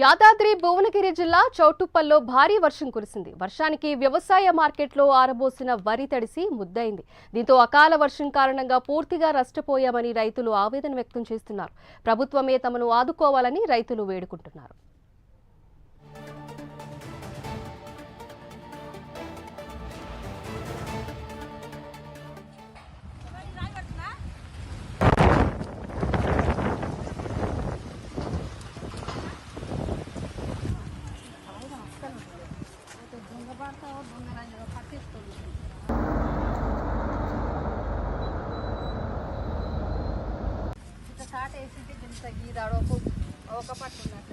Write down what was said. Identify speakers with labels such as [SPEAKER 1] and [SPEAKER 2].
[SPEAKER 1] యాదాద్రి భువనగిరి జిల్లా చౌటుప్పల్లో భారీ వర్షం కురిసింది. వర్షానికి వ్యవసాయ మార్కెట్లో ఆరబోసిన వరి తడిసి ముద్దయింది. దీంతో అకాల వర్షం కారణంగా పూర్తిగా నష్టపోయామని రైతులు ఆవేదన వ్యక్తం చేస్తున్నారు. ప్రభుత్వమే తమను ఆదుకోవాలని రైతులు వేడుకుంటున్నారు.
[SPEAKER 2] ఇంత సాట వేసింటే ఇంత గీదాడు ఒక ఒక పట్టు ఉన్నది